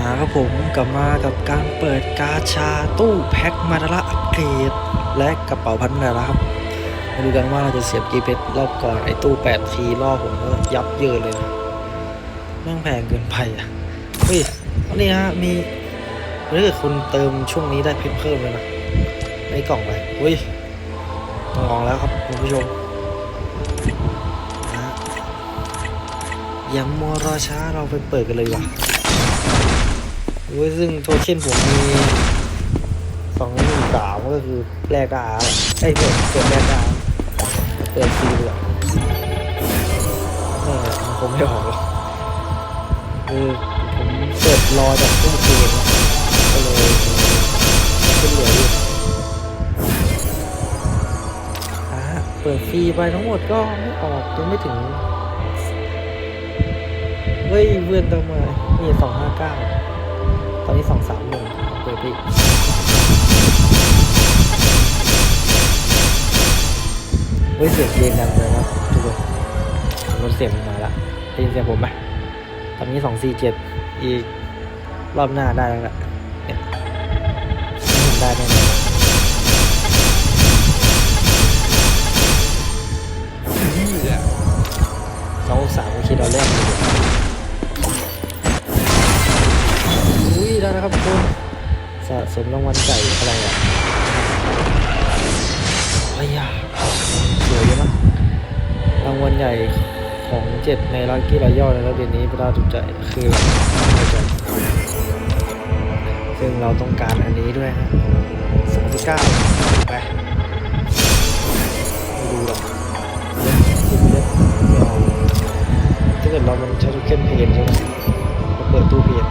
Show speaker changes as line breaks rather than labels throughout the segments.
มาครับผมกลับมากับการเปิดกาชาตู้แพ็คมาดาระอัปเกรด และกระเป๋าพันมาดาระครับมาดูกันว่าเราจะเสียบกีเพชรรอบก่อนไอ้ตู้8ทีรอบผมก็ยับเยินเลยนะแม่งแพงเกินไปอะเฮ้ยนี่ฮะมีถ้าเกิดคุณเติมช่วงนี้ได้เพชรเพิ่มเลยนะในกล่องไปเฮ้ยต้องลองแล้วครับคุณผู้ชมนะอย่ามัวรอช้าเราไปเปิดกันเลยว่ะ อ้ยซึ่งโทเค็นผมมีสองหนึ่งสามก็คือแลกอะไรไอ้เปิดเปิดแลกได้เปิดฟรีเลยแม่มันคงไม่ออกหรอกคือผมเปิดรอจากตู้เกมก็เลยขึ้นเหลืออยู่เปิดฟรีไปทั้งหมดก็ไม่ออกยังไม่ถึงเฮ้ยเวือนต้องมานี่สองห้าเก้า ตอนนี้สองสามหนึ่งเปิดไปอีกเฮ้ยเสียงเพลงดังเลยครับทุกคนรถเสียงมาละได้ยินเสียงผมไหมตอนนี้สองสี่เจ็ดอีกรอบหน้าได้แล้วละ สมรางวัลไก่อะไรอะอะไรอะสวยเลยนะรางวัลใหญ่ของเจ็ดในลักกี้รายย่อในรอบเดือนนี้ประดาถูกใจคือไม่ใจซึ่งเราต้องการอันนี้ด้วยฮะสองเก้าไปม่ดูหรอกเล่นเล่นไม่เอาถ้าเกิดเรามันใช้ทุกเก้นเพนใช่ไหมเราเปิดตู้เพน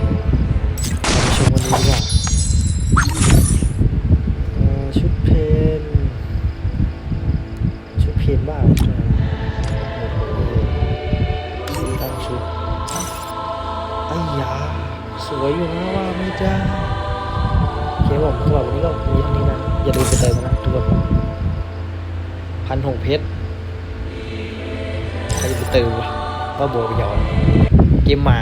ได้เลยเราชมวันนี้ดีกว่าชุดเพนชุดเพนบ้าตั้งชุดไอ้ยาสวยอยู่นะว่าไม่ได้โอเคผมสำหรับวันนี้ก็มีเท่านี้นะ อย่าลืมไปเติมนะทุกคนพันหกเพชรใครจะไปเติมวะว่าโบไปยอนเกมมา